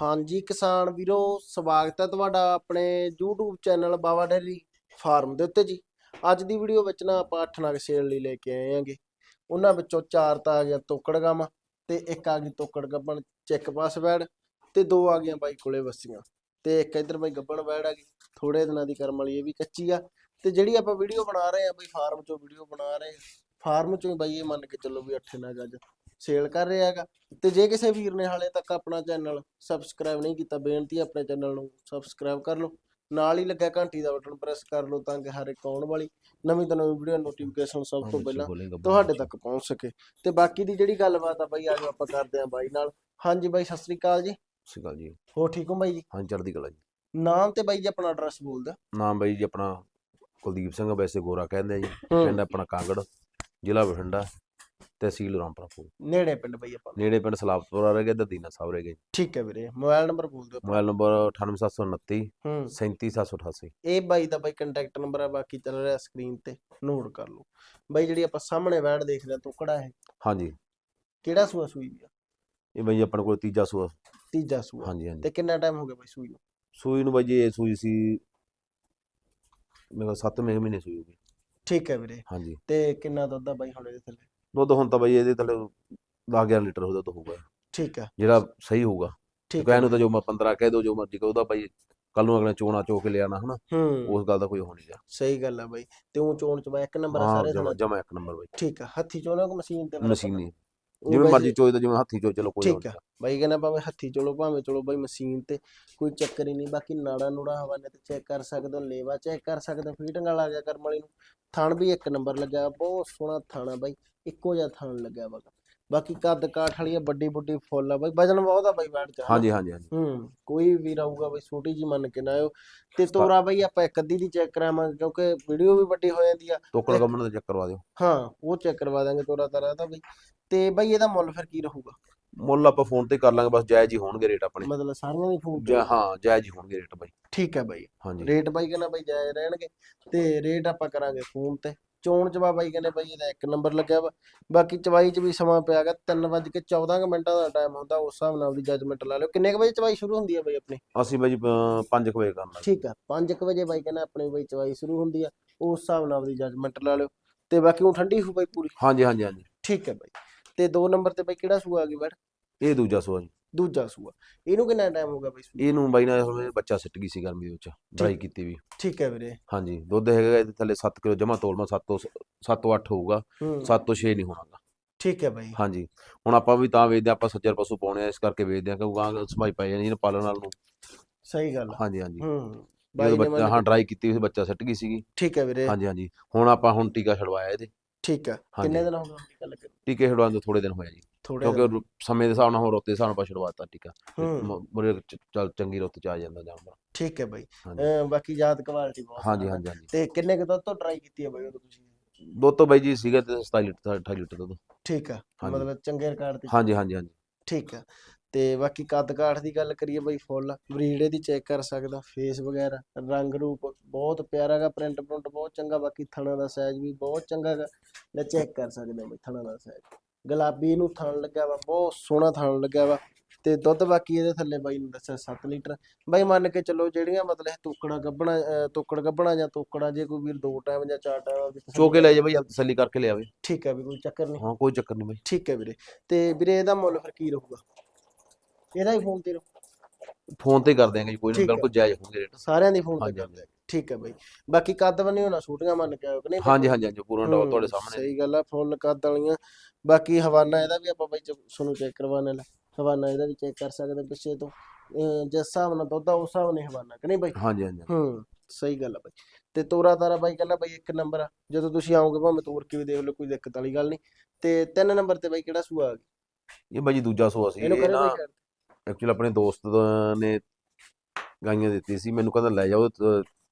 ਹਾਂਜੀ ਕਿਸਾਨ ਵੀਰੋ, ਸਵਾਗਤ ਹੈ ਤੁਹਾਡਾ ਆਪਣੇ YouTube channel Bawa dairy farm ਦੇ ਉੱਤੇ ਜੀ। ਅੱਜ ਦੀ ਵੀਡੀਓ ਵਿੱਚ ਨਾ ਆਪਾਂ ਅੱਠ ਨਗ ਸੇਲ ਲਈ ਲੈ ਕੇ ਆਏ ਆਂਗੇ ਉਹਨਾਂ ਵਿੱਚੋਂ ਚਾਰ ਤਾਂ ਆ ਗਿਆ ਤੋਕੜ ਗਾਵਾਂ ਤੇ ਇੱਕ ਆ ਗਈ ਤੋਕੜ ਗੱਬਣ ਚੈੱਕ ਪਾਸ ਵੈੜ ਤੇ ਦੋ ਆ ਗਈਆਂ ਬਾਈ ਕੋਲੇ ਵਸੀਆਂ। ਤੇ ਇੱਕ ਇਧਰ ਬਾਈ ਗੱਬਣ ਵੈੜ ਆ ਗਈ ਥੋੜੇ ਦਿਨਾਂ ਦੀ ਕਰਮ ਵਾਲੀ ਇਹ ਵੀ ਕੱਚੀ ਆ। ਤੇ ਜਿਹੜੀ ਆਪਾਂ ਵੀਡੀਓ ਬਣਾ ਰਹੇ ਆ, ਬਈ ਫਾਰਮ ਚੋਂ ਵੀਡੀਓ ਬਣਾ ਰਹੇ ਆ, ਫਾਰਮ ਚੋਂ ਹੀ ਬਾਈ ਇਹ ਮੰਨ ਕੇ ਚੱਲੋ ਵੀ ਅੱਠ ਨਗ ਅੱਜ ਸੇਲ ਕਰ ਰਿਹਾ ਹੈਗਾ। ਤੇ ਜੇ ਕਿਸੇ ਵੀਰ ਨੇ ਹਾਲੇ ਤੱਕ ਆਪਣਾ ਚੈਨਲ ਸਬਸਕ੍ਰਾਈਬ ਨਹੀਂ ਕੀਤਾ ਬੇਨਤੀ ਹੈ ਆਪਣੇ ਚੈਨਲ ਨੂੰ ਸਬਸਕ੍ਰਾਈਬ ਕਰ ਲਓ। ਨਾਲ ਹੀ ਲੱਗਾ ਘੰਟੀ ਦਾ ਬਟਨ ਪ੍ਰੈਸ ਕਰ ਲਓ ਤਾਂ ਕਿ ਹਰ ਇੱਕ ਆਉਣ ਵਾਲੀ ਨਵੀਂ ਤੋਂ ਨਵੀਂ ਵੀਡੀਓ ਨੋਟੀਫਿਕੇਸ਼ਨ ਸਭ ਤੋਂ ਪਹਿਲਾਂ ਤੁਹਾਡੇ ਤੱਕ ਪਹੁੰਚ ਸਕੇ। ਤੇ ਬਾਕੀ ਦੀ ਜਿਹੜੀ ਗੱਲਬਾਤ ਆ ਬਾਈ ਆਜੋ ਆਪਾਂ ਕਰਦੇ ਆਂ ਬਾਈ ਨਾਲ। ਹਾਂਜੀ ਬਾਈ ਸਤਿ ਸ੍ਰੀ ਅਕਾਲ ਜੀ। ਸਤਿ ਸ਼੍ਰੀ ਅਕਾਲ ਜੀ। ਹੋ ਠੀਕ ਹੋ ਬਾਈ ਜੀ? ਹਾਂ ਚੜ੍ਹਦੀ ਕਲਾ ਜੀ। ਨਾਮ ਤੇ ਬਾਈ ਜੀ ਆਪਣਾ ਐਡਰੈਸ ਬੋਲ ਦਿਓ। ਨਾਮ ਬਾਈ ਜੀ ਆਪਣਾ ਕੁਲਦੀਪ ਸਿੰਘ ਵੈਸੇ ਗੋਰਾ ਕਹਿੰਦੇ ਆ ਜੀ। ਪਿੰਡ ਆਪਣਾ ਕਾਂਗੜ ਜ਼ਿਲ੍ਹਾ ਬਠਿੰਡਾ। ਤਹਿਸੀਲ ਰਾਮਪੁਰਾ ਨੇੜੇ ਪਿੰਡ ਬਾਈ ਆਪਾਂ। ਨੇੜੇ ਪਿੰਡ ਸਲਾਬਪੁਰਾ ਰਹਿ ਗਿਆ ਦਦੀਨਾ ਸਾਹਿਬ ਰਹਿ ਗਏ ਠੀਕ ਹੈ ਵੀਰੇ ਮੋਬਾਈਲ ਨੰਬਰ ਬੋਲ ਦਿਓ। ਮੋਬਾਈਲ ਨੰਬਰ 98729 ਹੂੰ। 37788 ਇਹ ਬਾਈ ਦਾ ਬਾਈ ਕੰਟੈਕਟ ਨੰਬਰ ਆ ਬਾਕੀ ਚੱਲ ਰਿਹਾ ਸਕਰੀਨ ਤੇ ਨੋਟ ਕਰ ਲਓ। ਬਾਈ ਜਿਹੜੀ ਆਪਾਂ ਸਾਹਮਣੇ ਵੈੜ ਦੇਖ ਰਹੇ ਕਿਹੜਾ ਹੈ ਹਾਂਜੀ। ਕਿਹੜਾ ਸੂਆ ਸੂਈ ਆ? ਇਹ ਬਾਈ ਆਪਣੇ ਕੋਲ ਤੀਜਾ ਸੂਆ। ਤੀਜਾ ਸੂਆ। ਹਾਂਜੀ ਹਾਂਜੀ। ਤੇ ਕਿੰਨਾ ਟਾਈਮ ਹੋ ਗਿਆ ਬਾਈ ਸੂਈ ਨੂੰ? ਸੂਈ ਨੂੰ ਬਾਈ ਜੀ ਇਹ ਸੂਈ ਸੀ ਮੇਰੇ 7 ਮਹੀਨੇ ਸੂਈ ਹੋਗੀ ਠੀਕ ਹੈ ਵੀਰੇ। ਹਾਂਜੀ। ਤੇ ਕਿੰਨਾ ਦੁੱਧ ਆ ਬਾਈ ਹੁਣ ਇਹਦੇ ਥੱਲੇ? ਦੁੱਧ ਹੁਣ ਤਾਂ ਬਾਈ ਇਹਦੇ ਥੱਲੇ 10 11 ਲੀਟਰ ਹੋ ਦੁੱਧ ਹੋਊਗਾ। ਠੀਕ ਹੈ। ਜਿਹੜਾ ਸਹੀ ਹੋਊਗਾ। ਠੀਕ ਹੈ। ਨੂੰ ਤਾਂ ਜੋ ਮੈਂ 15 ਕਹਿ ਦੋ ਜੋ ਮਰਜ਼ੀ ਕਹੋ ਉਹਦਾ ਬਾਈ ਕੱਲ ਨੂੰ ਅਗਲੇ ਚੋਣਾ ਚੋ ਕੇ ਲਿਆਣਾ ਹਨਾ। ਹੂੰ। ਉਸ ਗੱਲ ਦਾ ਕੋਈ ਹੋ ਨਹੀਂ ਜਾ ਸਹੀ ਗੱਲ ਆ ਬਾਈ। ਤੇ ਉਹ ਚੋਣ ਚ ਬਾਈ ਇੱਕ ਨੰਬਰ ਆ ਹਾਂ ਸਾਰੇ ਜਮਾ ਇੱਕ ਨੰਬਰ ਬਾਈ। ਠੀਕ ਆ ਹੱਥੀ ਚੋਣਾ ਕਿ ਮਸ਼ੀਨ ਤੇ ਮਸ਼ੀਨੀ ਉਹ ਜਿਵੇਂ ਮਰਜ਼ੀ ਚੋਏ ਤਾਂ ਜਿਵੇਂ ਹੱਥੀ ਚੋ ਚਲੋ ਕੋਈ ਠੀਕ ਆ। ਬਾਈ ਕਹਿੰਦਾ ਭਾਵੇਂ ਹੱਥੀ ਚਲੋ ਭਾਵੇਂ ਚਲੋ ਬਾਈ ਮਸ਼ੀਨ ਤੇ ਕੋਈ ਚੱਕਰ ਹੀ ਨਹੀਂ ਬਾਕੀ ਨਾੜਾ ਨੂੜਾ ਹਵਾਨੇ ਤੇ ਚੈੱਕ ਕਰ ਸਕਦੇ ਹੋ ਲੇਵਾ ਚੈੱਕ ਕਰ ਸਕਦੇ ਹੋ ਫੀਟਿੰਗ ਵਾਲਾ ਆ ਗਿਆ ਕਰਮ ਵਾਲੀ ਨੂੰ। ਥਣ ਵੀ ਇੱਕ ਨੰਬਰ ਲੱਗਿਆ ਬਹੁਤ ਸੋਹਣਾ ਥਣ ਬਾਈ ਇੱਕੋ ਜਿਹਾ ਥਣ ਲੱਗਿਆ ਵਾ। ਬਾਕੀ ਕੱਦ ਕਾਠ ਵਾਲੀ ਆ ਵੱਡੀ ਵੱਡੀ ਫੁੱਲ ਆ ਬਾਈ ਵਜਨ ਬਹੁਤ ਆ ਬਾਈ ਬੈਠ ਜਾ ਹਾਂਜੀ ਹਾਂਜੀ ਹਾਂਜੀ। ਹੂੰ ਕੋਈ ਵੀ ਰਹੂਗਾ ਬਈ ਛੋਟੀ ਜੀ ਮੰਨ ਕੇ ਨਾ ਆਇਓ। ਤੇ ਤੋਰਾ ਬਈ ਆਪਾਂ ਇੱਕ ਅੱਧੀ ਦੀ ਚੈੱਕ ਕਰਾਵਾਂਗੇ ਕਿਉਂਕਿ ਵੀਡੀਓ ਵੀ ਵੱਡੀ ਹੋ ਜਾਂਦੀ ਆ। ਇੱਕ- ਕੰਬਣ ਦਾ ਚੈੱਕ ਕਰਵਾ ਦਿਓ। ਹਾਂ ਉਹ ਚੈੱਕ ਕਰਵਾ ਦਾਂਗੇ ਤੋਰਾ ਤਾਰਾ ਦਾ ਬਈ। ਤੇ ਬਈ ਇਹਦਾ ਮੁੱਲ ਫਿਰ ਕੀ ਰਹੂਗਾ? ਮੁੱਲ ਆਪਾਂ ਫੋਨ ਤੇ ਕਰ ਲਾਂਗੇ ਬਸ ਜਾਇਜ਼ ਹੀ ਹੋਣਗੇ ਰੇਟ ਆਪਣੇ। ਮਤਲਬ ਸਾਰੀਆਂ ਦੀ ਫੋਨ ਜਾਂ ਹਾਂ ਜਾਇਜ਼ ਹੀ ਹੋਣਗੇ ਰੇਟ ਬਾਈ। ਠੀਕ ਹੈ ਬਾਈ। ਹਾਂਜੀ। ਰੇਟ ਬਾਈ ਕਹਿੰਦਾ ਬਾਈ ਜਾਇਜ਼ ਰਹਿਣਗੇ। ਤੇ ਰੇਟ ਆਪਾਂ ਕਰਾਂਗੇ ਫੋਨ ਤੇ। ਚੋਣ ਚਵਾ ਬਾਈ ਕਹਿੰਦੇ ਬਾਈ ਇਹਦਾ ਇੱਕ ਨੰਬਰ ਲੱਗਿਆ ਵਾ। ਬਾਕੀ ਚਵਾਈ ਚ ਵੀ ਸਮਾਂ ਪਿਆ ਗਾ 3:14 ਮਿੰਟਾਂ ਦਾ ਟਾਈਮ ਹੁੰਦਾ ਉਸ ਹਿਸਾਬ ਨਾਲ ਆਪਦੀ ਜੱਜਮੈਂਟ ਲਾ ਲਿਓ। ਕਿੰਨੇ ਕੁ ਵਜੇ ਚਵਾਈ ਸ਼ੁਰੂ ਹੁੰਦੀ ਹੈ ਬਾਈ ਆਪਣੀ? ਅਸੀਂ ਬਾਈ 5 ਵਜੇ ਕਰਨਾ ਠੀਕ ਆ 5 ਵਜੇ ਬਾਈ ਕਹਿੰਦਾ ਆਪਣੀ ਬਾਈ ਚਵਾਈ ਸ਼ੁਰੂ ਹੁੰਦੀ ਆ ਉਸ ਹਿਸਾਬ ਨਾਲ ਆਪਦੀ ਜੱਜਮੈਂਟ ਲਾ ਲਿਓ। ਤੇ ਬਾਕੀ ਉਹ ਠੰਡੀ ਹੋ ਬਾਈ ਪੂਰੀ? ਹਾਂਜੀ ਹਾਂਜੀ ਹਾਂਜੀ। ਠੀਕ ਹੈ ਬਾਈ। ਤੇ ਦੋ ਨੰਬਰ ਤੇ ਬਾਈ ਕਿਹੜਾ ਸੂਆ ਆ ਗਈ ਬੈਠ? ਇਹ ਦੂਜਾ ਸੂਆ ਜੀ। ਦੂਜਾ ਸੂਆ। ਇਹਨੂੰ ਕਿੰਨਾ ਟਾਈਮ ਹੋ ਗਿਆ ਬਾਈ ਸੂਈ? ਇਹਨੂੰ ਬਾਈ ਨਾਲ ਹੋਵੇ ਬੱਚਾ ਸਿੱਟ ਗਈ ਸੀ ਗਰਮੀ ਦੇ ਵਿੱਚ ਡਰਾਈ ਕੀਤੀ ਵੀ। ਠੀਕ ਹੈ ਵੀਰੇ। ਹਾਂਜੀ ਦੁੱਧ ਹੈਗਾ ਇਹਦੇ ਥੱਲੇ 7 ਕਿਲੋ ਜਮਾ ਤੋਲਮਾ 7 ਤੋਂ 7 ਤੋਂ 8 ਹੋਊਗਾ ਹੂੰ। 7 ਤੋਂ 6 ਨਹੀਂ ਹੋਣਾਗਾ। ਠੀਕ ਹੈ ਬਾਈ। ਹਾਂਜੀ ਹੁਣ ਆਪਾਂ ਵੀ ਤਾਂ ਵੇਚਦੇ ਹਾਂ, ਆਪਾਂ ਸੱਜਰ ਪਸ਼ੂ ਪਾਉਣੇ ਆ ਇਸ ਕਰਕੇ ਵੇਚਦੇ ਆ ਕਿ ਗਾਂ ਸਮਾਈ ਪੈ ਜਾਣੀ ਇਹਨੂੰ ਪਾਲਣ ਨਾਲ ਨੂੰ। ਸਹੀ ਗੱਲ ਆ। ਹਾਂਜੀ ਹਾਂਜੀ। ਹੂੰ। ਜਦੋਂ ਬਾਈ ਨੇ ਬੱਚਾ ਮੰਨ ਹਾਂ ਕੇ- ਡਰਾਈ ਕੀਤੀ ਸੀ ਬੱਚਾ ਸਿੱਟ ਗਈ ਸੀਗੀ। ਠੀਕ ਹੈ ਵੀਰੇ। ਹਾਂਜੀ ਹਾਂਜੀ। ਹੁਣ ਆਪਾਂ ਹੁਣ ਟੀਕਾ ਛਡਵਾਇਆ ਇਹਦੇ। ਠੀਕ ਹੈ ਹਾਂਜੀ। ਕਿੰਨੇ ਦਿਨ ਹੋ ਗਏ ਟੀਕਾ ਲੱਗੇ ਟੀਕੇ ਛਡਵਾਉਣ ਦੇ ਥੋੜੇ ਦਿਨ ਹੋਏ ਜੀ। ਥੋੜੇ ਕਿਉਂਕਿ ਰੁ- ਸਮੇਂ ਦੇ ਹਿਸਾਬ ਨਾਲ ਹੁਣ ਰੋਤੇ ਦੇ ਹਿਸਾਬ ਨਾਲ ਆਪਾਂ ਛਡਵਾਤਾ ਟੀਕਾ ਹੂੰ। ਮੁਰੇ ਚੱਲ ਚੰਗੀ ਰੁੱਤ ਚ ਆ ਜਾਂਦਾ ਜਾਨਵਰ ਠੀਕ ਹੈ ਬਾਈ। ਹਾਂਜੀ। ਅਹ ਬਾਕੀ ਯਾਦ ਕੁਆਲਿਟੀ ਬਹੁਤ ਹਾਂਜੀ। ਹਾਂਜੀ ਹਾਂਜੀ। ਤੇ ਕਿੰਨੇ ਕੁ ਦੁੱਧ ਤੋਂ ਟਰਾਈ ਕੀਤੀ ਹੈ ਬਾਈ ਉਦੋਂ ਤੁਸੀਂ? ਦੁੱਧ ਤੋਂ ਬਾਈ ਜੀ ਸੀਗਾ ਤੇ 27 ਲੀਟਰ 28 ਲੀਟਰ ਦੁੱਧ। ਠੀਕ ਆ। ਹਾਂਜੀ। ਮਤਲਬ ਚੰਗੇ ਰਿਕਾਰਡ ਤੇ। ਹਾਂਜੀ ਹਾਂਜੀ ਹਾਂਜੀ। ਠੀਕ ਆ। ਤੇ ਬਾਕੀ ਕੱਦ ਕਾਠ ਦੀ ਗੱਲ ਕਰੀਏ ਬਈ ਫੁੱਲ ਬਰੀਡ ਇਹਦੀ ਚੈੱਕ ਕਰ ਸਕਦਾ ਫੇਸ ਵਗੈਰਾ ਰੰਗ ਰੂਪ ਬਹੁਤ ਪਿਆਰਾ ਗਾ ਪ੍ਰਿੰਟ ਪ੍ਰਿੰਟ ਬਹੁਤ ਚੰਗਾ ਬਾਕੀ ਥਣਾ ਦਾ ਸਾਈਜ਼ ਵੀ ਬਹੁਤ ਚੰਗਾ ਗਾ ਲੈ ਚੈੱਕ ਕਰ ਸਕਦੇ ਹੋ ਬਈ ਥਣਾ ਦਾ ਸਾਈਜ਼ ਗੁਲਾਬੀ ਨੂੰ ਥਣ ਲੱਗਾ ਵਾ ਬਹੁਤ ਸੋਹਣਾ ਥਣ ਲੱਗਾ ਵਾ ਤੇ ਦੁੱਧ ਬਾਕੀ ਇਹਦੇ ਥੱਲੇ ਬਾਈ ਨੂੰ ਦੱਸਿਆ 7 ਲੀਟਰ। ਬਾਈ ਮੰਨ ਕੇ ਚੱਲੋ ਜਿਹੜੀਆਂ ਮਤਲਬ ਇਹ ਤੋਕੜਾ ਗੱਬਣਾ ਤੋਕੜ ਗੱਬਣਾ ਜਾਂ ਤੋਕੜਾ ਜੇ ਕੋਈ ਵੀਰ ਦੋ ਟਾਈਮ ਜਾਂ ਚਾਰ ਟਾਈਮ ਚੋ ਕੇ ਲੈ ਜਾ ਬਾਈ ਤਸੱਲੀ ਕਰਕੇ ਲਿਆਵੇ ਠੀਕ ਆ ਵੀ ਕੋਈ ਚੱਕਰ ਨਹੀਂ। ਹਾਂ ਕੋਈ ਚੱਕਰ ਨਹੀਂ ਬਾਈ। ਠੀਕ ਹੈ ਵੀਰੇ ਤੇ ਵੀਰੇ ਇਹਦਾ ਮੁੱਲ ਫਿਰ ਕੀ ਰਹੂਗਾ? ਇਹਦਾ ਹੀ ਫੋਨ ਤੇ ਰਹੂ। ਫੋਨ ਤੇ ਕਰ ਦਿਆਂਗੇ ਜੀ ਕੋਈ ਠੀਕ ਨਹੀਂ। ਬਿਲਕੁਲ ਜਾਇਜ਼ ਹੋਣਗੇ ਰੇਟ ਸਾਰਿਆਂ ਦੀ ਫੋਨ ਤੇ ਹਾਂਜੀ। ਠੀਕ ਹੈ ਬਾਈ। ਬਾਕੀ ਕੱਦ ਬੰਨੇ ਹੋਣਾ ਛੋਟੀਆਂ ਮੰਨ ਕੇ ਆਇਓ ਕਿ ਨਹੀਂ ਹਾਂਜੀ ਹਾਂਜੀ ਹਾਂਜੀ ਪੂਰਾ ਡਬਲ ਹੂੰ, ਤੁਹਾਡੇ ਸਾਹਮਣੇ ਸਹੀ ਗੱਲ ਆ ਫੁੱਲ ਕੱਦ ਵਾਲੀਆਂ। ਬਾਕੀ ਹਵਾਨਾ ਇਹਦਾ ਵੀ ਆਪਾਂ ਬਾਈ ਤੁਹਾਨੂੰ ਚੈੱਕ ਕਰਵਾਉਣ ਲੈ ਹਵਾਨਾ ਇਹਦਾ ਵੀ ਚੈੱਕ ਕਰ ਸਕਦੇ ਪਿੱਛੇ ਤੋਂ। ਅਹ ਜਿਸ ਹਿਸਾਬ ਨਾਲ ਦੁੱਧ ਆ ਉਸ ਹਿਸਾਬ ਨਾਲ ਹਵਾਨਾ ਕਿ ਨਹੀਂ ਬਾਈ? ਹਾਂਜੀ ਹਾਂਜੀ ਹੂੰ ਸਹੀ ਗੱਲ ਆ ਬਾਈ। ਤੇ ਤੋਰਾ ਤਾਰਾ ਬਾਈ ਕਹਿੰਦਾ ਬਾਈ ਇੱਕ ਨੰਬਰ ਆ। ਜਦੋਂ ਤੁਸੀਂ ਆਓਗੇ ਭਾਵੇਂ ਤੋਰ ਕੇ ਵੀ ਦੇਖ ਲਓ ਕੋਈ ਦਿੱਕਤ ਵਾਲੀ ਗੱਲ ਨਹੀਂ। ਤੇ ਤਿੰਨ ਨੰਬਰ ਤੇ ਬਾਈ ਕਿਹੜਾ ਸੂਆ ਆ ਗਿਆ? ਇਹ ਬਾਈ ਜੀ ਦੂਜਾ ਸੂਆ ਸੀ ਇਹਨੂੰ ਇਹ ਨਾ share? ਐਕਚੁਅਲੀ ਆਪਣੇ ਦੋਸਤ ਨੇ ਗਾਈਆਂ ਦਿੱਤੀ ਸੀ ਮੈਨੂੰ ਕਹਿੰਦਾ ਲੈ ਜਾਓ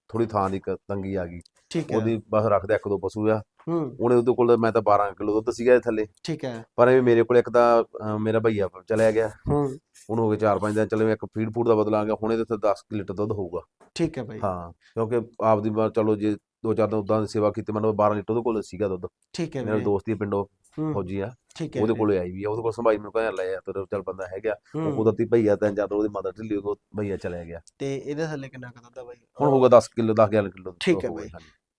ਥੋੜੀ ਥਾਂ ਦੀ ਕ- ਤੰਗੀ ਆ ਗਈ। ਠੀਕ ਹੈ। ਉਹਦੀ ਬਸ ਰੱਖਦੇ ਇੱਕ ਦੋ ਪਸ਼ੂ ਆ। ਹੂੰ। ਉਹਨੇ ਉਹਦੇ ਕੋਲ ਮੈਂ ਤਾਂ 12 ਕਿਲੋ ਦੁੱਧ ਸੀਗਾ ਇਹ ਥੱਲੇ। ਠੀਕ ਹੈ। ਪਰ ਇਹ ਮੇਰੇ ਕੋਲ ਇੱਕ ਤਾਂ ਅਹ, ਮੇਰਾ ਭਈਆ ਚਲਿਆ ਗਿਆ। ਹੂੰ। ਉਹਨੂੰ ਹੋ ਗਏ 4-5 ਦਿਨ ਚਲੇ ਇੱਕ ਫੀਡ ਫੂਡ ਦਾ ਬਦਲਾ ਆ ਗਿਆ। ਹੁਣ ਇਹਦੇ ਤੇ 10 ਲੀਟਰ ਦੁੱਧ ਹੋਊਗਾ। ਠੀਕ ਹੈ ਬਾਈ। ਹਾਂ ਕਿਉਂਕਿ ਆਪਦੀ ਬਾਰ ਚਲੋ ਜੇ ਦੋ ਚਾਰ ਦਿਨ ਉਦਾਂ ਦੀ ਸੇਵਾ ਕੀਤੀ ਮੈਨੂੰ 12 ਲੀਟਰ ਉਹਦੇ ਕੋਲ ਸੀਗਾ ਦੁੱਧ। ਠੀਕ ਹੈ ਮੇਰੇ ਵੀਰੇ। ਦੋਸਤ ਦੀ ਪਿੰਡੋਂ। ਫੌਜੀ ਆ। ਠੀਕ ਹੈ ਉਹਦੇ। ਕੋਲੇ ਆਈ ਵੀ ਆ ਉਹਦੇ ਕੋਲ ਸੰਭਾਈ ਮੈਨੂੰ ਕਹਿੰਦਾ ਲੈ ਆ ਤੇਰੇ ਚੱਲ ਬੰਦਾ ਹੈਗਾ। ਉਹ ਕੁਦਰਤੀ ਭਈਆ ਤਾਂ ਜਦ ਉਹਦੀ ਮਦਰ ਢਿੱਲੀ ਉਹ ਭਈਆ ਚਲਿਆ ਗਿਆ। ਤੇ ਇਹਦੇ ਥੱਲੇ ਕਿੰਨਾ ਕੁ ਦੁੱਧ ਆ ਬਾਈ? ਹੁਣ ਹੋਊਗਾ 10 ਕਿਲੋ 10 11 ਕਿਲੋ ਠੀਕ ਹੈ ਬਾਈ।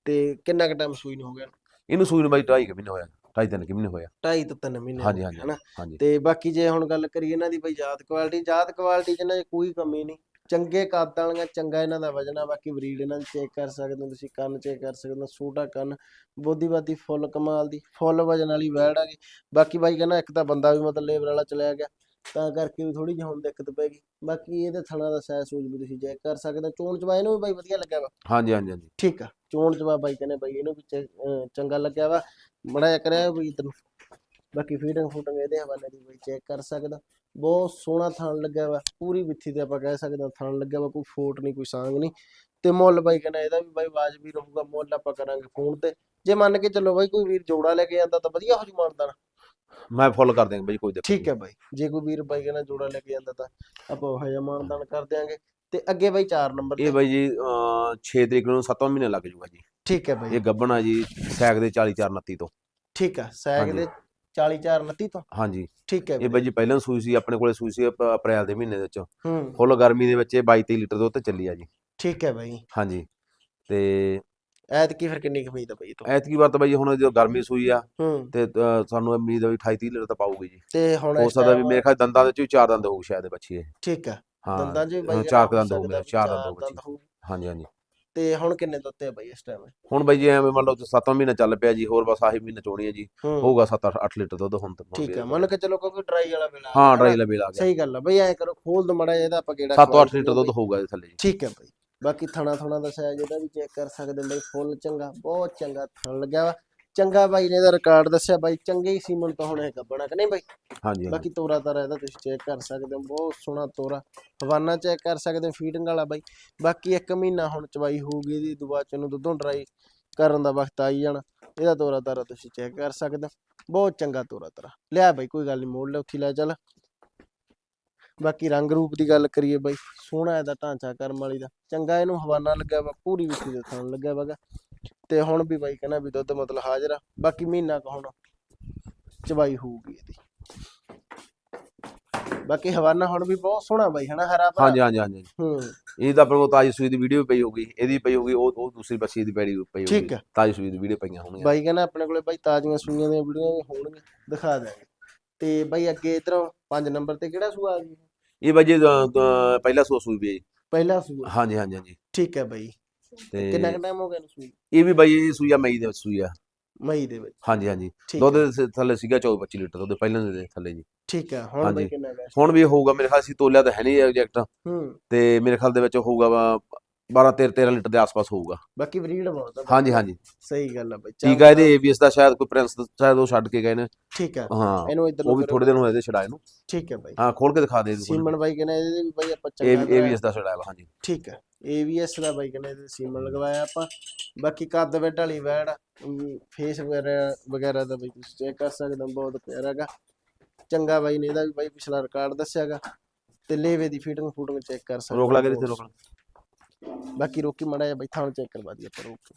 ਤੇ ਕਿੰਨਾ ਕੁ ਟਾਈਮ ਸੂਈ ਨੂੰ ਹੋ ਗਿਆ? ਇਹਨੂੰ ਸੂਈ ਨੂੰ ਬਾਈ 2.5 ਮਹੀਨੇ ਹੋਇਆ 2.5 ਤਿੰਨ ਕੁ ਮਹੀਨੇ ਹੋਇਆ। ਢਾਈ ਤੋਂ ਤਿੰਨ ਮਹੀਨੇ ਹਾਂਜੀ, ਹਾਂਜੀ, ਤੇ ਬਾਕੀ ਜੇ ਹੁਣ ਗੱਲ ਕਰੀਏ ਇਹਨਾਂ ਦੀ ਬਈ ਜਾਤ ਕੁਆਲਿਟੀ ਜਾਤ ਕੁਆਲਿਟੀ 'ਚ ਕੋਈ ਕਮੀ ਨਹੀਂ। ਚੰਗੇ ਕੱਦ ਵਾਲੀਆਂ ਚੰਗਾ ਇਹਨਾਂ ਦਾ ਵਜਨ ਆ ਬਾਕੀ ਬਰੀਡ ਇਹਨਾਂ ਦੀ ਚੈੱਕ ਕਰ ਸਕਦੇ ਹੋ ਤੁਸੀਂ ਕੰਨ ਚੈੱਕ ਕਰ ਸਕਦੇ ਹੋ ਛੋਟਾ ਕੰਨ ਬੋਦੀਵਾਦੀ ਫੁੱਲ ਕਮਾਲ ਦੀ ਫੁੱਲ ਵਜਨ ਵਾਲੀ ਵੈੜ ਆ ਗਈ। ਬਾਕੀ ਬਾਈ ਕਹਿੰਦਾ ਇੱਕ ਤਾਂ ਬੰਦਾ ਵੀ ਮਤਲਬ ਲੇਬਰ ਵਾਲਾ ਚਲਿਆ ਗਿਆ ਤਾਂ ਕਰਕੇ ਵੀ ਥੋੜੀ ਜਿਹੀ ਹੁਣ ਦਿੱਕਤ ਪੈ ਗਈ। ਬਾਕੀ ਇਹਦੇ ਥਣਾ ਦਾ ਸਾਈਜ਼ ਸੂਝ ਵੀ ਤੁਸੀਂ ਚੈੱਕ ਕਰ ਸਕਦੇ ਹੋ। ਚੋਣ ਚਵਾ ਇਹਨੂੰ ਵੀ ਬਾਈ ਵਧੀਆ ਲੱਗਿਆ ਵਾ? ਹਾਂਜੀ ਹਾਂਜੀ ਹਾਂਜੀ। ਠੀਕ ਆ ਚੋਣ ਚਵਾ ਬਾਈ ਕਹਿੰਦੇ ਬਾਈ ਇਹਨੂੰ ਵੀ ਚੰਗਾ ਲੱਗਿਆ ਵਾ। ਬੜਾ ਜਿਹਾ ਕਰਿਆ ਵੀ ਇਧਰ ਬਾਕੀ ਫੀਡਿੰਗ ਫੂਟਿੰਗ ਇਹਦੇ ਹਵਾਲੇ ਦੀ ਬਾਈ ਚੈੱਕ ਕਰ ਸਕਦਾ। ਬਹੁਤ ਸੋਹਣਾ ਥਣ ਲੱਗਿਆ ਵਾ ਪੂਰੀ ਵਿੱਥੀ ਤੇ ਆਪਾਂ ਕਹਿ ਸਕਦੇ ਹਾਂ ਥਣ ਲੱਗਿਆ ਵਾ ਕੋਈ ਫੋਟ ਨਹੀਂ ਕੋਈ ਸਾਂਗ ਨਹੀਂ ਤੇ ਮੁੱਲ ਬਾਈ ਕਹਿੰਦਾ ਇਹਦਾ ਵੀ ਬਾਈ ਵਾਜਬੀ ਰਹੂਗਾ ਮੁੱਲ ਆਪਾਂ ਕਰਾਂਗੇ ਫੋਨ ਤੇ। ਜੇ ਮੰਨ ਕੇ ਚੱਲੋ ਬਾਈ ਕੋਈ ਵੀਰ ਜੋੜਾ ਲੈ ਕੇ ਜਾਂਦਾ ਤਾਂ ਵਧੀਆ ਹੋ ਜੂ ਮਾਨਦਾਨ ਮੈਂ ਫੁੱਲ ਕਰ ਦਿਆਂਗਾ ਬਾਈ ਕੋਈ ਦਿੱਕਤ ਠੀਕ ਹੈ ਬਾਈ ਜੇ ਕੋਈ ਵੀਰ ਬਾਈ ਕਹਿੰਦਾ ਜੋੜਾ ਲੈ ਕੇ ਜਾਂਦਾ ਤਾਂ ਆਪਾਂ ਉਹ ਜਿਹਾ ਮਾਨਦਾਨ ਕਰ ਦਿਆਂਗੇ। ਤੇ ਅੱਗੇ ਬਾਈ 4 ਨੰਬਰ। ਇਹ ਬਾਈ ਜੀ 6 ਤਰੀਕ ਨੂੰ 7ਵਾਂ ਮਹੀਨਾ ਲੱਗ ਜੂਗਾ ਜੀ। ਠੀਕ ਹੈ ਬਾਈ। ਇਹ ਗੱਬਣ ਜੀ ਸੈਕ ਦੇ 40 4 29 ਤੋਂ। ਠੀਕ ਆ ਸੈਗ। ਦੇ 44 29 ਤੋਂ? ਹਾਂਜੀ। ਠੀਕ ਹੈ ਇਹ। ਬਾਈ ਜੀ ਪਹਿਲਾਂ ਸੂਈ ਸੀ ਆਪਣੇ ਕੋਲੇ ਸੂਈ ਸੀ ਅਪ- ਅਪ੍ਰੈਲ ਦੇ ਮਹੀਨੇ ਦੇ ਵਿੱਚ। ਹੂੰ। ਫੁੱਲ ਗਰਮੀ ਦੇ ਵਿੱਚ ਇਹ 22 23 ਲੀਟਰ ਦੁੱਧ ਤੇ ਚੱਲੀ ਆ ਜੀ। ਠੀਕ ਹੈ ਬਾਈ। ਹਾਂਜੀ। ਤੇ ਐਤਕੀ ਫਿਰ ਕਿੰਨੀ ਕੁ ਉਮੀਦ ਆ ਬਾਈ ਤੋਂ? ਐਤਕੀ ਵਾਰ ਤਾਂ ਬਾਈ ਹੁਣ ਜਦੋਂ ਗਰਮੀ ਸੂਈ ਆ ਹੂੰ। ਤੇ ਅ, ਸਾਨੂੰ ਉਮੀਦ ਆ ਵੀ 28 30 ਲੀਟਰ ਤਾਂ ਪਾਊਗੀ ਜੀ। ਤੇ ਹੁਣ ਹੋ ਇਸ ਸਕਦਾ ਵੀ time ਮੇਰੇ ਖਿਆਲ ਦੰਦਾਂ ਦੇ ਚ ਚਾਰ ਦੰਦ ਹੋਊ ਸ਼ਾਇਦ ਇਹ ਬੱਚੀ ਇਹ। ਠੀਕ ਹਾਂ। ਦੰਦਾਂ 'ਚ ਵੀ ਬਾਈ ਹਾਂ, ਚਾਰ ਕੁ ਹੋ ਦੰਦ ਮੇਰੇ, ਵੀ ਚਾਰ ਦੰਦ। ਹੋਊ। ਹਾਂਜੀ ਹਾਂਜੀ। ਤੇ ਹੁਣ ਕਿੰਨੇ ਦੁੱਤੇ ਆ ਬਾਈ ਇਸ ਟਾਈਮ ਹੁਣ ਬਾਈ ਜੀ ਐਵੇਂ ਮੰਨ ਲਓ 7ਵਾਂ ਮਹੀਨਾ ਚੱਲ ਪਿਆ ਜੀ ਹੋਰ ਬਸ ਆਹੀ ਮਹੀਨਾ ਚੋਣੀ ਹੈ ਜੀ। ਹੂੰ। ਹੋਊਗਾ 7 8 ਲੀਟਰ ਦੁੱਧ ਹੁਣ ਤੱਕ। ਠੀਕ ਆ ਮੰਨ ਕੇ ਚਲੋ ਕਿਉਂਕਿ ਡਰਾਈ ਵਾਲਾ ਵੇਲਾ ਹਾਂ ਹੈ। ਡਰਾਈ ਲਬੇਲ ਆ ਗਿਆ। ਸਹੀ ਗੱਲ ਆ ਬਈ ਐ ਕਰੋ ਖੋਲ ਦੋ ਮੜਾ ਇਹਦਾ ਆਪਾਂ ਕਿਹੜਾ 7 8 ਲੀਟਰ ਦੁੱਧ ਹੋਊਗਾ ਇਹਦੇ ਥੱਲੇ ਜੀ। ਠੀਕ ਹੈ ਬਾਈ ਬਾਕੀ ਥਣਾ ਥਣਾ ਦਾ ਸਾਈਜ਼ ਇਹਦਾ ਵੀ ਚੈੱਕ ਕਰ ਸਕਦੇ ਹੋ ਬਾਈ ਫੁੱਲ ਚੰਗਾ ਬਹੁਤ ਚੰਗਾ ਥਣ ਲੱਗਿਆ ਵਾ। ਚੰਗਾ ਬਾਈ ਨੇ ਇਹਦਾ ਰਿਕਾਰਡ ਦੱਸਿਆ ਬਾਈ ਚੰਗੇ ਹੀ ਸੀਮਨ ਤਾਂ ਹੁਣ ਇਹ ਗੱਬਣਾ ਕਿ ਨਹੀਂ ਬਾਈ? ਹਾਂਜੀ ਬਾਕੀ ਤੋਰਾ ਤਾਰਾ ਇਹਦਾ ਤੁਸੀਂ ਚੈੱਕ ਕਰ ਸਕਦੇ ਹੋ ਬਹੁਤ ਸੋਹਣਾ ਤੋਰਾ। ਹਵਾਨਾ ਚੈੱਕ ਕਰ ਸਕਦੇ ਹੋ ਫੀਡਿੰਗ ਵਾਲਾ ਬਾਈ। ਬਾਕੀ ਇੱਕ ਮਹੀਨਾ ਹੁਣ ਚਵਾਈ ਹੋਊਗੀ ਇਹਦੀ ਦੁਬਾਰਾ ਚ ਨੂੰ ਦੁੱਧੋਂ ਡਰਾਈ ਕਰਨ ਦਾ ਵਕਤ ਆਈ ਜਾਣਾ। ਇਹਦਾ ਤੋਰਾ ਤਾਰਾ ਤੁਸੀਂ ਚੈੱਕ ਕਰ ਸਕਦੇ ਹੋ। ਬਹੁਤ ਚੰਗਾ ਤੋਰਾ ਤਾਰਾ। ਲਿਆ ਬਾਈ ਕੋਈ ਗੱਲ ਨਹੀਂ ਮੋੜ ਲੈ ਉੱਥੇ ਲੈ ਚੱਲ। ਬਾਕੀ ਰੰਗ ਰੂਪ ਦੀ ਗੱਲ ਕਰੀਏ ਬਾਈ ਸੋਹਣਾ ਇਹਦਾ ਢਾਂਚਾ ਕਰਮ ਵਾਲੀ ਦਾ। ਚੰਗਾ ਇਹਨੂੰ ਹਵਾਨਾ ਲੱਗਿਆ ਵਾ ਪੂਰੀ ਵਿੱਚੀ ਦੇ ਥਣ ਲੱਗਿਆ ਵਾਗਾ ਤੇ ਹੁਣ ਵੀ ਬਾਈ ਕਹਿੰਦਾ ਵੀ ਦੁੱਧ ਮਤਲਬ ਹਾਜ਼ਰ ਆ ਬਾਕੀ ਮਹੀਨਾ ਕੁ ਹੁਣ ਚਵਾਈ ਹੋਊਗੀ ਇਹਦੀ। ਬਾਕੀ ਹਵਾਨਾ ਹੁਣ ਵੀ ਬਹੁਤ ਸੋਹਣਾ ਬਾਈ ਹਨਾ ਹਰਾ ਭਰਾ? ਹਾਂਜੀ ਹਾਂਜੀ ਹਾਂਜੀ। ਹੂੰ। ਇਹ ਤਾਂ ਆਪਣੇ ਕੋਲ ਤਾਜੀ ਸੂਈ ਦੀ ਵੀਡੀਓ ਪਈ ਹੋਊਗੀ ਇਹਦੀ ਪਈ ਹੋਊਗੀ ਉਹ ਉਹ ਦੂਸਰੀ ਬੱਚੀ ਦੀ ਪਈ ਪਈ ਹੋਊਗੀ। ਠੀਕ ਹੈ ਤਾਜੀ ਸੂਈ ਦੀ ਵੀਡੀਓ ਪਈਆਂ ਹੋਣਗੀਆਂ। ਬਾਈ ਕਹਿੰਦਾ ਆਪਣੇ ਕੋਲੇ ਬਾਈ ਤਾਜ਼ੀਆਂ ਸੂਈਆਂ ਦੀਆਂ ਵੀਡੀਓ ਹੋਣਗੀਆਂ ਦਿਖਾ ਦਿਆਂਗੇ। ਤੇ ਬਾਈ ਅੱਗੇ ਇਧਰੋਂ 5 ਨੰਬਰ ਤੇ ਕਿਹੜਾ ਸੂਆ ਆ ਗਿਆ? ਇਹ ਬਾਈ ਜੀ ਅ, ਅ, ਪਹਿਲਾ ਸੂਆ ਸੂਈ ਵੀ ਹੈ ਜੀ। ਪਹਿਲਾ ਸੂਆ। ਹਾਂਜੀ ਹਾਂਜੀ ਹਾਂਜੀ। ਠੀਕ ਹੈ ਬਾਈ। ਤੇ ਕਿੰਨਾ ਕੁ ਟਾਈਮ ਹੋ ਗਿਆ ਸੂਈ ਇਹ ਵੀ ਬਾਈ ਇਹ ਸੂਈ ਆ ਮਈ ਦੇ ਵਿੱਚ ਸੂਈ ਆ। ਮਈ ਦੇ ਵਿੱਚ। ਹਾਂਜੀ ਹਾਂਜੀ। ਦੁੱਧ ਹੈ। ਦੇ ਥੱਲੇ ਸੀਗਾ 24 25 ਲੀਟਰ ਦੁੱਧ ਪਹਿਲਾਂ ਦੇ ਥੱਲੇ ਜੀ। ਠੀਕ ਹੈ ਹੁਣ ਬਾਈ। ਕਿੰਨਾ ਗਿਆ ਹੁਣ ਵੀ ਹੋਊਗਾ ਮੇਰੇ ਖਿਆਲ ਸੀ ਤੋਲਿਆ ਤਾਂ ਹੈ ਨਹੀਂ ਐਗਜੈਕਟ। ਹੂੰ। ਤੇ ਮੇਰੇ ਖਿਆਲ ਦੇ ਵਿੱਚ ਹੋਊਗਾ ਵਾ 12 13 13 ਲੀਟਰ ਦੇ ਆਸ-ਪਾਸ ਹੋਊਗਾ। ਬਾਕੀ ਬਰੀਡ ਬਹੁਤ ਬਾਈ। ਹਾਂਜੀ ਹਾਂਜੀ। ਸਹੀ ਗੱਲ ਆ ਬਾਈ ਠੀਕ ਆ ਇਹਦੇ ਏਬੀਐਸ ਦਾ ਸ਼ਾਇਦ ਕੋਈ ਪ੍ਰਿੰਸ ਸ਼ਾਇਦ ਉਹ ਛੱਡ ਕੇ ਗਏ ਨੇ। ਠੀਕ ਹੈ ਹਾਂ ਇਹਨੂੰ ਇਧਰ ਉਹ ਵੀ ਥੋੜੇ ਦਿਨ ਹੋਏ ਇਹਦੇ ਛਡਾਏ ਨੂੰ। ਠੀਕ ਹੈ ਬਾਈ। ਹਾਂ ਖੋਲ ਕੇ ਦਿਖਾ ਦੇ ਸੀਮਨ ਬਾਈ ਕਹਿੰਦਾ ਇਹਦੇ ਵੀ ਬਾਈ ਆਪਾਂ ਚੰਗਾ। ਏਬੀਐਸ ਦਾ ਛਡਾਇਆ ਹਾਂਜੀ। ਠੀਕ ਹੈ AVS ਦਾ ਬਾਈ ਕਹਿੰਦੇ ਇਹਦੇ ਸੀਮਨ ਲਗਵਾਇਆ ਆਪਾਂ। ਬਾਕੀ ਕੱਦ ਵੱਡ ਵਾਲੀ ਵੈੜ ਫੇਸ ਵਗੈਰਾ ਵਗੈਰਾ ਦਾ ਬਾਈ ਤੁਸੀਂ ਚੈੱਕ ਕਰ ਸਕਦੇ ਹੋ ਬਹੁਤ ਪਿਆਰਾ ਹੈਗਾ। ਚੰਗਾ ਬਾਈ ਨੇ ਇਹਦਾ ਵੀ ਬਾਈ ਪਿਛਲਾ ਰਿਕਾਰਡ ਦੱਸਿਆਗਾ ਤੇ ਲੇਵੇ ਦੀ ਫੀਟਿੰਗ ਫੂਟਿੰਗ ਚੈੱਕ ਕਰ ਸਕਦੇ ਰੋਕ ਲਾ ਕੇ ਇੱਥੇ ਰੋਕ ਬਾਕੀ ਰੋਕੀ ਮੜਾ ਜਾ ਬਾਈ ਥਾਂ ਚੈੱਕ ਕਰਵਾ ਦਈਏ ਪਰ ਰੋਕ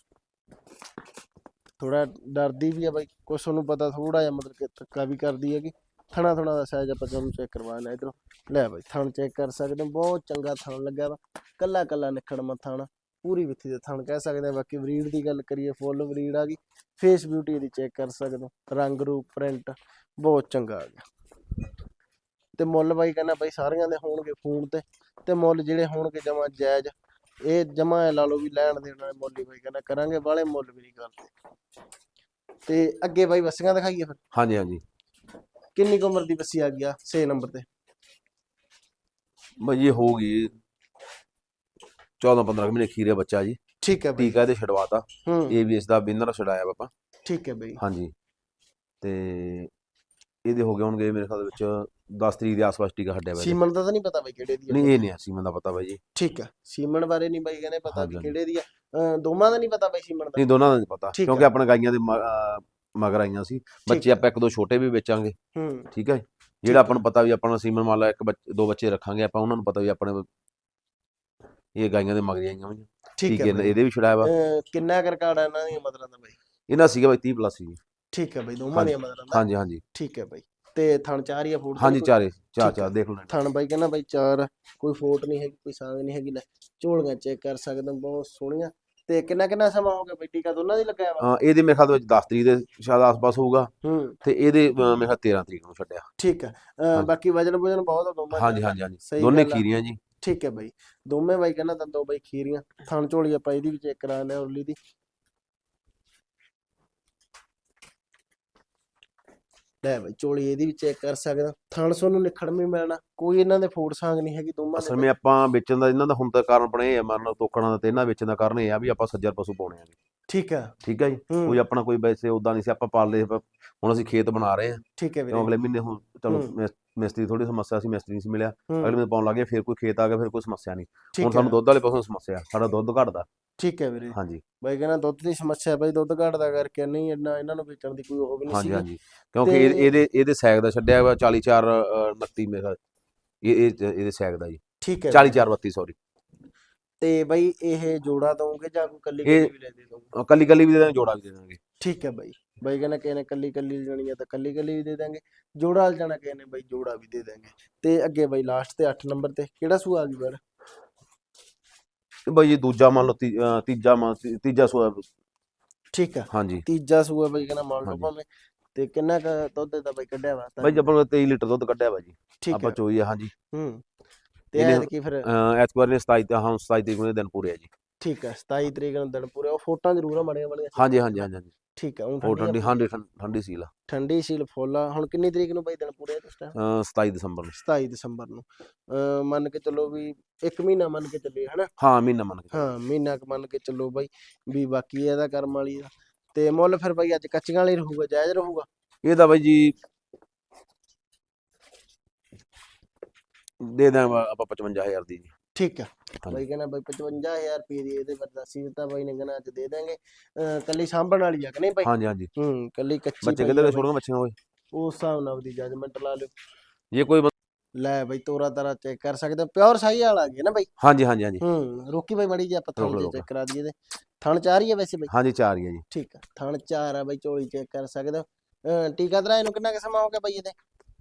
ਥੋੜਾ ਡਰਦੀ ਵੀ ਆ ਬਾਈ ਕੁਛ ਉਹਨੂੰ ਪਤਾ ਥੋੜਾ ਜਿਹਾ ਮਤਲਬ ਕਿ ਧੱਕਾ ਵੀ ਕਰਦੀ ਹੈਗੀ। ਥਣਾ ਥਣਾ ਦਾ ਸਾਈਜ਼ ਆਪਾਂ ਤੁਹਾਨੂੰ ਚੈੱਕ ਕਰਵਾ ਲਿਆ ਇਧਰੋਂ। ਲੈ ਬਾਈ, ਥਣ ਚੈੱਕ ਕਰ ਸਕਦੇ ਹੋ, ਬਹੁਤ ਚੰਗਾ ਥਣ ਲੱਗਿਆ ਵਾ। ਕੱਲਾ ਕੱਲਾ ਨਿਖੜਮਾ ਥਣ ਪੂਰੀ ਵਿੱਥੀ ਦੇ ਥਣ ਕਹਿ ਸਕਦੇ ਆ ਬਾਕੀ ਬਰੀਡ ਦੀ ਗੱਲ ਕਰੀਏ ਫੁੱਲ ਬਰੀਡ ਆ ਗਈ। ਫੇਸ ਬਿਊਟੀ ਦੀ ਚੈੱਕ ਕਰ ਸਕਦੇ ਹੋ। ਰੰਗ ਰੂਪ ਪ੍ਰਿੰਟ ਬਹੁਤ ਚੰਗਾ ਆ ਗਿਆ। ਤੇ ਮੁੱਲ ਬਾਈ ਕਹਿੰਦਾ ਬਾਈ ਸਾਰਿਆਂ ਦੇ ਹੋਣਗੇ ਫੋਨ ਤੇ। ਤੇ ਮੁੱਲ ਜਿਹੜੇ ਹੋਣਗੇ ਜਮਾ ਜਾਇਜ਼, ਇਹ ਜਮਾ ਲਾ ਲਓ ਵੀ ਲੈਣ ਦੇਣ ਵਾਲੇ ਮੁੱਲ ਹੀ ਬਾਈ ਕਹਿੰਦਾ। ਕਰਾਂਗੇ ਬਾਲੇ ਮੁੱਲ ਵੀ ਨਹੀਂ ਕਰਦੇ। ਤੇ ਅੱਗੇ ਬਾਈ ਬੱਸੀਆਂ ਦਿਖਾਈਏ ਫਿਰ। ਹਾਂਜੀ ਹਾਂਜੀ। ਕਿੰਨੀ ਕੁ ਉਮਰ ਦੀ ਬੱਸੀ ਆ ਗਿਆ 6 ਨੰਬਰ ਤੇ। ਬਾਈ ਇਹ ਹੋਊਗੀ 14 15 ਮਹੀਨੇ ਖੀਰੇ ਬੱਚਾ ਜੀ। ਠੀਕ ਹੈ ਬਾਈ। ਟੀਕਾ ਇਹਦੇ ਛਡਵਾਤਾ। ਹੂੰ। ਏਬੀਐਸ ਦਾ ਬਿਨਰ ਛਡਾਇਆ ਆਪਾਂ ਠੀਕ ਹੈ ਬਾਈ। ਹਾਂਜੀ। ਤੇ ਇਹਦੇ ਹੋ ਗਏ ਹੋਣਗੇ ਮੇਰੇ ਖਿਆਲ ਵਿੱਚ 10 ਤਰੀਕ ਦੇ ਆਸ-ਪਾਸ ਟੀਕਾ ਹੱਡਿਆ ਇਹਦੇ। ਸੀਮਨ ਦਾ ਤਾਂ ਨਹੀਂ ਪਤਾ ਬਾਈ ਕਿਹੜੇ ਦੀ ਨਹੀਂ ਇਹ ਨਹੀਂ ਸੀਮਨ ਦਾ ਪਤਾ ਬਾਈ ਜੀ। ਠੀਕ ਹੈ ਸੀਮਨ ਬਾਰੇ ਨਹੀਂ ਬਾਈ ਕਹਿੰਦੇ ਪਤਾ ਵੀ। ਕਿਹੜੇ ਦੀ ਆ। ਦੋਵਾਂ ਦਾ ਨਹੀਂ ਪਤਾ ਬਾਈ ਸੀਮਨ ਦਾ। ਨਹੀਂ ਦੋਨਾਂ ਦਾ ਨਹੀਂ ਪਤਾ। ਕਿਉਂਕਿ। ਆਪਣੇ ਗਾਈਆਂ ਦੇ ਮਗਰ ਆਈਆਂ ਸੀ। ਬੱਚੇ। ਆਪਾਂ ਇੱਕ ਦੋ ਛੋਟੇ ਵੀ ਵੇਚਾਂਗੇ ਹੂੰ। ਠੀਕ ਹੈ? ਜਿਹੜਾ ਆਪਾਂ ਨੂੰ ਪਤਾ ਵੀ ਆਪਾਂ ਨੂੰ ਸੀਮਨ ਮੰਨ ਲਾ ਇੱਕ ਬੱਚ- ਦੋ ਬੱਚੇ ਰੱਖਾਂਗੇ ਆਪਾਂ ਉਹਨਾਂ ਨੂੰ ਪਤਾ ਵੀ ਆਪਣੇ ਇਹ ਗਾਈਆਂ ਦੇ ਮਗਰ ਆਈਆਂ ਹੋਈਆਂ। ਠੀਕ ਹੈ। ਇਹਦੇ ਵੀ ਛਡਾਇਆ ਵਾ। ਕਿੰਨਾ ਕੁ ਰਿਕਾਰਡ ਆ ਇਹਨਾਂ ਦੀਆਂ ਮਦਰਾਂ ਦਾ ਬਾਈ? ਇਹਨਾਂ ਸੀਗਾ ਬਾਈ 30 ਪਲੱਸ ਸੀ ਠੀਕ ਹੈ ਬਾਈ ਦੋਵਾਂ ਦੀਆਂ ਮਦਰਾਂ ਦਾ? ਹਾਂਜੀ ਹਾਂਜੀ। ਠੀਕ ਹੈ ਬਾਈ। ਤੇ ਥਣ ਚਾਰ ਹੀ ਆ ਫੋਟ ਹਾਂਜੀ ਚਾਰੇ ਚਾਰ ਚਾਰ। ਦੇਖ ਲਓ। ਥਣ ਬਾਈ ਕਹਿੰਦਾ ਬਾਈ ਚਾਰ ਕੋਈ ਫੋਟ ਨਹੀਂ ਹੈਗੀ ਕੋਈ ਸਾਂਗ ਨਹੀਂ ਹੈਗੀ। ਲੈ ਝੋਲੀਆਂ ਚੈੱਕ ਕਰ ਸਕਦੇ ਬਹੁਤ ਸੋਹਣੀਆਂ। ਤੇ ਕਿੰਨਾ ਕਿੰਨਾ ਸਮਾਂ ਹੋ ਗਿਆ ਬਾਈ? ਟੀਕਾ ਦੋਨਾਂ ਦੀ ਲੱਗਿਆ ਵਾ? ਅਹ ਇਹਦੇ ਮੇਰੇ ਖਿਆਲ ਦੇ ਵਿੱਚ 10 ਤਰੀਕ ਦੇ ਸ਼ਾਇਦ ਆਸ-ਪਾਸ ਹੋਊਗਾ। ਹੂੰ। ਤੇ ਇਹਦੇ ਅਹ ਮੇਰੇ ਖਿਆਲ 13 ਤਰੀਕ ਨੂੰ ਛੱਡਿਆ। ਠੀਕ ਹੈ। ਅਹ ਹਾਂਜੀ। ਬਾਕੀ ਵਜਨ ਵਜਨ ਬਹੁਤ ਆ ਦੋਵਾਂ ਹਾਂਜੀ। ਹਾਂਜੀ ਹਾਂਜੀ। ਸਹੀ ਦੋਨੇ ਗੱਲ ਆ। ਖੀਰੀਆਂ ਜੀ। ਠੀਕ ਹੈ ਬਾਈ। ਦੋਵੇਂ ਬਾਈ ਕਹਿੰਦਾ ਦੰਦੋ ਬਾਈ ਖੀਰੀਆਂ। ਥਣ ਝੋਲੀ ਆਪਾਂ ਇਹਦੀ ਵੀ ਚੈੱਕ ਕਰਾ ਲਿਆ ਉਰਲੀ ਦੀ। ਲੈ ਬਾਈ ਝੋਲੀ ਇਹਦੀ ਵੀ ਚੈੱਕ ਕਰ ਸਕਦਾ। ਥਣ ਸੋਨੂੰ ਨਿਖੜ ਵੀ ਮਿਲਣਾ। ਕੋਈ ਇਹਨਾਂ ਦੇ ਫੋੜ ਸਾਂਗ ਨਹੀਂ ਹੈਗੀ ਦੋਵਾਂ ਅਸਲ ਵਿੱਚ ਆਪਾਂ ਵੇਚਣ ਦਾ ਇਹਨਾਂ ਦਾ ਹੁਣ ਤਾਂ ਕਾਰਨ ਬਣੇ ਆ ਮਰਨ ਤੋਕਣਾ ਦਾ ਤੇ ਇਹਨਾਂ ਵੇਚਣ ਦਾ ਕਾਰਨ ਇਹ ਆ ਵੀ ਆਪਾਂ ਸੱਜਰ ਪਸ਼ੂ ਪਾਉਣੇ ਆ ਠੀਕ ਹੈ ਠੀਕ ਹੈ ਜੀ? ਕੋਈ ਆਪਣਾ ਕੋਈ ਵੈਸੇ ਉਦਾਂ ਨਹੀਂ ਸੀ ਆਪਾਂ ਪਾਲਦੇ ਆਪਾਂ- ਹੁਣ ਅਸੀਂ ਖੇਤ ਬਣਾ ਰਹੇ ਆ। ਠੀਕ ਹੈ ਵੀਰੇ। ਅਗਲੇ ਮਹੀਨੇ ਹੁਣ ਚਲੋ ਮਿਸਤਰੀ ਥੋੜੀ ਸਮੱਸਿਆ ਸੀ ਮਿਸਤਰੀ ਨਹੀਂ ਸੀ ਮਿਲਿਆ। ਅਗਲੇ ਮਹੀਨੇ ਪਾਉਣ ਲੱਗੇ ਫਿਰ ਕੋਈ ਖੇਤ ਆ ਗਿਆ ਫਿਰ ਕੋਈ ਸਮੱਸਿਆ ਨਹੀਂ। ਹੁਣ ਸਾਨੂੰ ਦੁੱਧ ਵਾਲੇ ਪਾਸੋਂ ਸਮੱਸਿਆ ਸਾਡਾ ਦੁੱਧ ਘਟਦਾ। ਠੀਕ ਹੈ ਵੀਰੇ। ਹਾਂਜੀ। ਬਾਈ ਕਹਿੰਦਾ ਦੁੱਧ ਦੀ ਸਮੱਸਿਆ ਬਾਈ ਦੁੱਧ ਘਟਦਾ ਕਰਕੇ ਨਹੀਂ ਇੰਨਾ ਇਹਨਾਂ ਨੂੰ ਵੇਚਣ ਦੀ ਕੋਈ ਉਹ ਵੀ ਨਹੀਂ ਸੀ ਹਾਂਜੀ। ਕਿਉਂਕਿ ਇਹ- ਇਹਦੇ ਇਹਦੇ ਸੈਗ ਦਾ ਛੱਡਿਆ ਵਾ 44 29 ਮੇਰਾ ਇਹ ਇਹ ਇਹਦੇ ਸੈਗ ਦਾ ਜੀ। ਠੀਕ ਹੈ 44 32 ਸੌਰੀ ਤੇ ਬਾਈ ਇਹ ਜੋੜਾ ਦਊਂਗੇ ਜਾਂ ਕੋਈ ਕੱਲੀ ਇਹ- ਕੱਲੀ ਵੀ ਲੈ ਦੇ ਦਊਂਗੇ? ਕੱਲੀ ਕੱਲੀ ਵੀ ਦੇ ਦਾਂਗੇ ਜੋੜਾ ਵੀ ਦੇ ਦਾਂਗੇ। ਠੀਕ ਹੈ ਬਾਈ। ਬਾਈ ਕਹਿੰਦਾ ਕਿਸੇ ਨੇ ਕੱਲੀ ਕੱਲੀ ਲੈਣੀ ਆ ਤਾਂ ਕੱਲੀ ਕੱਲੀ ਵੀ ਦੇ ਦਾਂਗੇ। ਜੋੜਾ ਵਾਲ ਜਾਣਾ ਕਿਸੇ ਨੇ ਬਾਈ ਜੋੜਾ ਵੀ ਦੇ ਦਾਂਗੇ। ਤੇ ਅੱਗੇ ਬਾਈ ਲਾਸਟ ਤੇ 8 ਨੰਬਰ ਤੇ ਕਿਹੜਾ ਸੂ ਆ ਗਈ ਬਾਰ ਤੇ ਬਾਈ ਜੀ ਦੂਜਾ ਮੰਨ ਲਓ ਤੀ- ਅਹ ਤੀਜਾ ਮੰਨ ਤੀ- ਤੀਜਾ ਸੋਇਆ ਠੀਕ ਆ। ਹਾਂਜੀ। ਤੀਜਾ ਸੂਆ ਬਾਈ ਕਹਿੰਦਾ ਮੰਨ ਲਓ ਹਾਂਜੀ। ਭਾਵੇਂ ਤੇ ਕਿੰਨਾ ਕੁ ਦੁੱਧ ਦਾ ਬਾਈ ਕੱਢਿਆ ਵਾ? ਤਾਂ ਬਾਈ ਜਬਰ 23 ਲੀਟਰ ਦੁੱਧ ਕੱਢਿਆ ਵਾ ਜੀ। ਠੀਕ ਆਪਾਂ ਹੈ ਚੋਈ ਆ ਹਾਂਜੀ। ਹੂੰ। ਤੇ ਇਹਨੇ- ਐਤ ਕੀ ਫਿਰ ਅਹ ਐਤਵਾਰ ਨੇ 27 ਤੇ ਹਾਂ 27 ਤਰੀਕ ਨੂੰ ਇਹ ਦਿਨ ਪੂਰੇ ਆ ਜੀ। ਠੀਕ ਹੈ 27 ਤਰੀਕ ਨੂੰ ਦਿਨ ਪੂਰੇ ਉਹ ਫੋਟਾਂ ਜ਼ਰੂਰ ਆ ਮੜੀਆਂ ਵਾਲੀਆਂ ਹਾਂਜੀ ਹਾਂਜੀ ਹਾਂਜੀ ਹਾਂਜੀ। ਠੀਕ ਹੈ ਉਹ ਠੰਡੀ ਠੰ- ਠੰਡੀ ਸੀਲ ਆ। ਠੰਡੀ ਸੀਲ ਫੁੱਲ ਆ। ਹੁਣ ਕਿੰਨੀ ਤਰੀਕ ਨੂੰ ਬਾਈ ਦਿਨ ਪੂਰੇ ਆ ਅਹ 27 ਦਸੰਬਰ ਨੂੰ। 27 ਦਸੰਬਰ ਨੂੰ। ਮੰਨ ਕੇ ਚੱਲੋ ਵੀ ਇੱਕ ਮਹੀਨਾ ਮੰਨ ਕੇ ਚੱਲੇ ਹਨਾ? ਹਾਂ ਮਹੀਨਾ ਮੰਨ ਕੇ। ਹਾਂ ਮਹੀਨਾ ਕੁ ਮੰਨ ਕੇ ਚੱਲੋ ਬਾਈ ਵੀ ਬਾਕੀ ਇਹਦਾ ਕਰਮ ਵਾਲੀ ਦਾ। ਤੇ ਮੁੱਲ ਫਿਰ ਬਾਈ ਅੱਜ ਕੱਚੀਆਂ ਵਾਲੀ ਰਹੂਗਾ ਜਾਇਜ਼ ਰਹੂਗਾ? ਇਹਦਾ ਬਾਈ ਜੀ ਦੇ ਦਾਂ ਆਪਾਂ 55000 ਦੀ ਜੀ। ਠੀਕ ਹਾਂਜੀ। ਬਾਈ ਕਹਿੰਦਾ ਬਾਈ 55000 ਰੁਪਏ ਦੀ ਇਹਦੇ ਬਰਦਾਸੀ ਦਿੱਤਾ ਬਾਈ ਨੇ ਕਹਿੰਦਾ ਅੱਜ ਦੇ ਦਾਂਗੇ ਕੱਲੀ ਸਾਂਭਣ ਵਾਲੀ ਆ ਕਿ ਨਹੀਂ ਬਾਈ? ਹਾਂਜੀ ਹਾਂਜੀ। ਹੂੰ ਕੱਲੀ ਕੱਚੀ ਬੱਚੇ ਪਈ ਕਿੱਧਰ ਆ ਦੇ ਬਾਈ। ਛੋੜੀਆਂ ਬੱਚੀਆਂ ਹੋਏ ਉਸ ਹਿਸਾਬ ਨਾਲ ਉਹਦੀ ਜਜਮੈਂਟ ਲਾ ਲਿਓ। ਜੇ ਕੋਈ ਲੈ ਬਾਈ ਤੋਰਾ ਤਾਰਾ ਚੈੱਕ ਕਰ ਸਕਦੇ ਪਿਓਰ ਸਾਈ ਵਾਲਾ ਗਿਆ ਨਾ ਬਾਈ? ਹਾਂਜੀ ਹਾਂਜੀ ਹਾਂਜੀ। ਹੂੰ ਰੋਕੀ ਬਾਈ ਮੜੀ ਜੀ ਆਪਾਂ ਥਣ ਚੈੱਕ ਕਰਾ ਦਈਏ ਤੇ। ਥਣ ਚਾਰ ਹੀ ਵੈਸੇ ਬਾਈ? ਹਾਂਜੀ ਚਾਰ ਹੀ ਜੀ। ਠੀਕ ਆ ਥਣ ਚਾਰ ਆ ਬਾਈ ਝੋਲੀ ਚੈੱਕ ਕਰ ਸਕਦੇ ਹੋ। ਟੀਕਾ ਤਰਾ ਇਹਨੂੰ ਕਿੰਨਾ ਕੁ ਸਮਾਂ ਹੋ ਗਿਆ ਬਾਈ ਇਹਦੇ?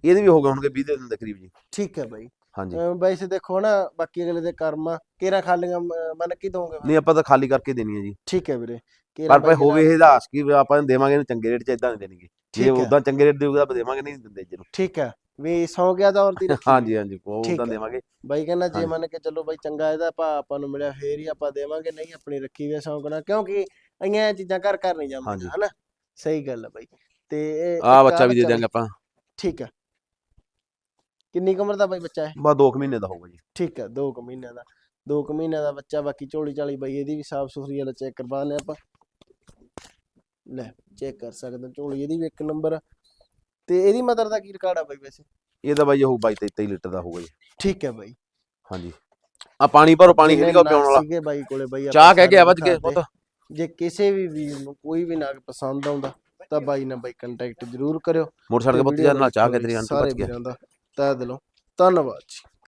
ਇਹਦੇ ਵੀ ਹੋ ਗਏ ਹੋਣਗੇ 20 ਦੇ ਦਿਨ ਦੇ ਕਰੀਬ ਜੀ। ਠੀਕ ਹੈ ਬਾਈ। ਹਾਂਜੀ। ਵੈਸੇ ਦੇਖੋ ਨਾ ਬਾਕੀ ਅਗਲੇ ਦੇ ਕਰਮ ਆ। ਕੇਰਾ ਖਾਲੀਆਂ ਮੰਨ ਕੀ ਦੋਗੇ ਨਹੀਂ ਆਪਾਂ ਤਾਂ ਖਾਲੀ ਕਰਕੇ ਦੇਣੀ ਹੈ ਜੀ। ਠੀਕ ਹੈ ਵੀਰੇ। ਪਰ ਭਾਈ ਹੋਵੇ ਇਹ ਆਸ ਕੀ ਆਪਾਂ ਦੇਵਾਂਗੇ ਇਹਨੂੰ ਚੰਗੇ ਰੇਟ 'ਚ ਇਦਾਂ ਨਹੀਂ ਦੇਣਗੇ। ਜੇ। ਉਦਾਂ ਚੰਗੇ ਰੇਟ ਦੇਊਗਾ ਆਪਾਂ ਦੇਵਾਂਗੇ ਨਹੀਂ ਦਿੰਦੇ ਜਿਹਨੂੰ ਠੀਕ ਹੈ। ਵੀ ਸੌ ਗਿਆ ਦੌਰ ਦੀ ਰੱਖੀ। ਹਾਂਜੀ ਹਾਂਜੀ ਉਹ ਉਦਾਂ। ਦੇਵਾਂਗੇ। ਬਾਈ ਕਹਿੰਦਾ ਜੇ। ਮੰਨ ਕੇ ਚੱਲੋ ਬਾਈ ਚੰਗਾ ਇਹਦਾ ਭਾ ਆਪਾਂ ਨੂੰ ਮਿਲਿਆ ਫੇਰ ਹੀ ਆਪਾਂ ਦੇਵਾਂਗੇ ਨਹੀਂ ਆਪਣੀ ਰੱਖੀ ਵੇ ਸ਼ੌਂਕ ਨਾਲ ਕਿਉਂਕਿ ਅਈਆਂ ਚੀਜ਼ਾਂ ਘਰ ਘਰ ਨਹੀਂ ਜਾਂਦੀਆਂ। ਹਨਾ? ਸਹੀ ਗੱਲ ਹੈ ਬਾਈ। ਤੇ ਆ ਬੱਚਾ ਵੀ ਦੇ ਦਿਆਂਗੇ ਆਪਾਂ। ਠੀਕ ਹੈ। ਕਿੰਨੀ ਕੁ ਉਮਰ ਦਾ ਬਾਈ ਬੱਚਾ ਹੈ ਬਸ 2 ਮਹੀਨੇ ਦਾ ਹੋਊਗਾ ਜੀ। ਠੀਕ ਹੈ 2 ਕੁ ਮਹੀਨਿਆਂ ਦਾ। 2 ਕੁ ਮਹੀਨਿਆਂ ਦਾ ਬੱਚਾ ਬਾਕੀ ਝੋਲੀ ਚਾਲੀ ਬਾਈ ਇਹਦੀ ਵੀ ਸਾਫ਼ ਸੁਥਰੀ ਵਾਲਾ ਚੈੱਕ ਕਰਵਾ ਲਿਆ ਆਪਾਂ। ਲੈ ਚੈੱਕ ਕਰ ਸਕਦੇ ਹਾਂ, ਝੋਲੀ ਇਹਦੀ ਵੀ ਇੱਕ ਨੰਬਰ ਤੇ ਇਹਦੀ ਮਦਰ ਦਾ ਕੀ ਰਿਕਾਰਡ ਆ ਬਾਈ ਵੈਸੇ? ਇਹਦਾ ਬਾਈ ਉਹ 22 23 ਲੀਟਰ ਦਾ ਹੋਊਗਾ ਜੀ। ਠੀਕ ਹੈ ਬਾਈ। ਹਾਂਜੀ। ਆ ਪਾਣੀ ਭਰੋ ਪਾਣੀ ਕਿਹੜੀ ਕੋ ਪਿਉਣ ਵਾਲਾ? ਸੀਗੇ ਬਾਈ ਕੋਲੇ ਬਾਈ ਚਾਹ ਕਹਿ ਕੇ ਸਾਰੇ ਆ ਵੱਜ ਕੇ ਪੁੱਤ। ਜੇ ਕਿਸੇ ਵੀ ਵੀਰ ਨੂੰ ਕੋਈ ਵੀ ਨਗ ਪਸੰਦ ਆਉਂਦਾ ਤਾਂ ਬਾਈ ਨਾਲ ਬਾਈ ਕੰਟੈਕਟ ਜ਼ਰੂਰ ਕਰਿਓ। ਮੋਟਰਸਾਈਕਲ ਤੇ ਪੁੱਤ ਵੀਡੀਓ ਯਾਰ ਨਾਲ ਚਾਹ ਕੇ ਤੇਰੀ ਸਾਰੇ ਬਚ ਗਿਆ ਤਹਿ ਦਿਲੋਂ। ਧੰਨਵਾਦ ਜੀ।